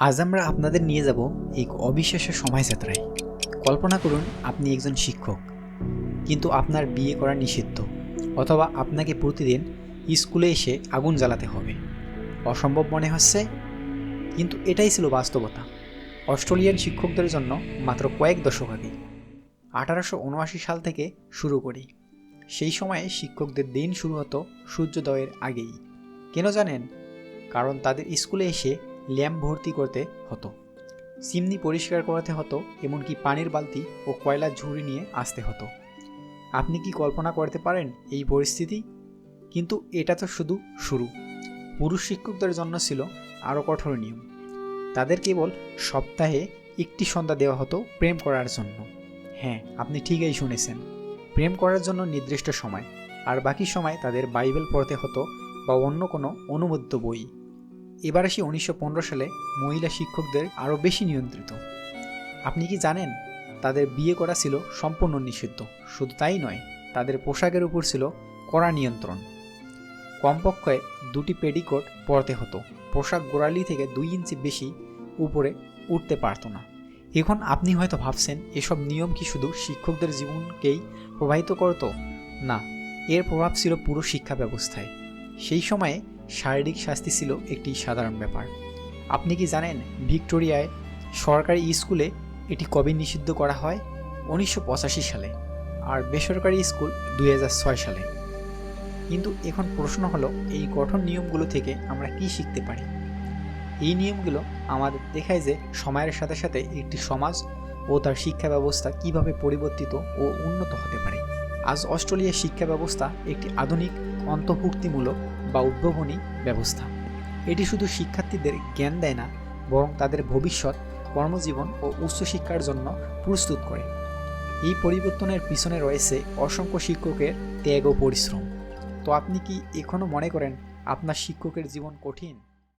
আজ আমরা আপনাদের নিয়ে যাব এক অবিশ্বাস্য সময়যাত্রায় কল্পনা করুন, আপনি একজন শিক্ষক, কিন্তু আপনার বিয়ে করা নিষিদ্ধ, অথবা আপনাকে প্রতিদিন স্কুলে এসে আগুন জ্বালাতে হবে। অসম্ভব মনে হচ্ছে? কিন্তু এটাই ছিল বাস্তবতা। অস্ট্রেলিয়ান শিক্ষকদের জন্য মাত্র কয়েক দশক আগে, আঠারোশো উনআশি সাল থেকে শুরু করি। সেই সময়ে শিক্ষকদের দিন শুরু হতো সূর্যোদয়ের আগেই। কেন জানেন? কারণ তাদের স্কুলে এসে ল্যাম্প ভর্তি করতে হতো। চিমনি পরিষ্কার করাতে হতো, এমনকি পানির বালতি ও কয়লার ঝুড়ি নিয়ে আসতে হতো। আপনি কি কল্পনা করতে পারেন এই পরিস্থিতি? কিন্তু এটা তো শুধু শুরু। পুরুষ শিক্ষকদের জন্য ছিল আরও কঠোর নিয়ম। তাদের কেবল সপ্তাহে একটি সন্ধ্যা দেওয়া হতো প্রেম করার জন্য। হ্যাঁ আপনি ঠিকই শুনেছেন। প্রেম করার জন্য নির্দিষ্ট সময়, আর বাকি সময় তাদের বাইবেল পড়তে হতো বা অন্য কোনো অনুমোদিত বই। এবার আসি উনিশশো পনেরো সালে মহিলা শিক্ষকদের আরও বেশি নিয়ন্ত্রিত। আপনি কি জানেন, তাদের বিয়ে করা ছিল সম্পূর্ণ নিষিদ্ধ। শুধু তাই নয়, তাদের পোশাকের উপর ছিল কড়া নিয়ন্ত্রণ। কমপক্ষে দুটি পেডিকোট পরতে হতো। পোশাক গোড়ালি থেকে দুই ইঞ্চি বেশি উপরে উঠতে পারতো না। এখন আপনি হয়তো ভাবছেন, এসব নিয়ম কি শুধু শিক্ষকদের জীবনকেই প্রবাহিত করতো? না, এর প্রভাব ছিল পুরো শিক্ষা ব্যবস্থায়। সেই সময়ে শারীরিক শাস্তি ছিল একটি সাধারণ ব্যাপার। আপনি কি জানেন ভিক্টোরিয়ায় সরকারি স্কুলে এটি কবে নিষিদ্ধ করা হয়? উনিশশো পঁচাশি সালে আর বেসরকারি স্কুল দুই হাজার ছয় সালে। কিন্তু এখন প্রশ্ন হলো, এই গঠন নিয়মগুলো থেকে আমরা কি শিখতে পারি? এই নিয়মগুলো আমাদের দেখায় যে সময়ের সাথে সাথে একটি সমাজ ও তার শিক্ষা ব্যবস্থা কীভাবে পরিবর্তিত ও উন্নত হতে পারে। আজ অস্ট্রেলিয়ার শিক্ষা ব্যবস্থা একটি আধুনিক, অন্তর্ভুক্তিমূলক বা উদ্ভাবনী ব্যবস্থা। এটি শুধু শিক্ষার্থীদের জ্ঞান দেয় না, বরং তাদের ভবিষ্যৎ, কর্মজীবন ও উচ্চশিক্ষার জন্য প্রস্তুত করে। এই পরিবর্তনের পিছনে রয়েছে অসংখ্য শিক্ষকের ত্যাগ ও পরিশ্রম। তো আপনি কি এখনও মনে করেন আপনার শিক্ষকের জীবন কঠিন?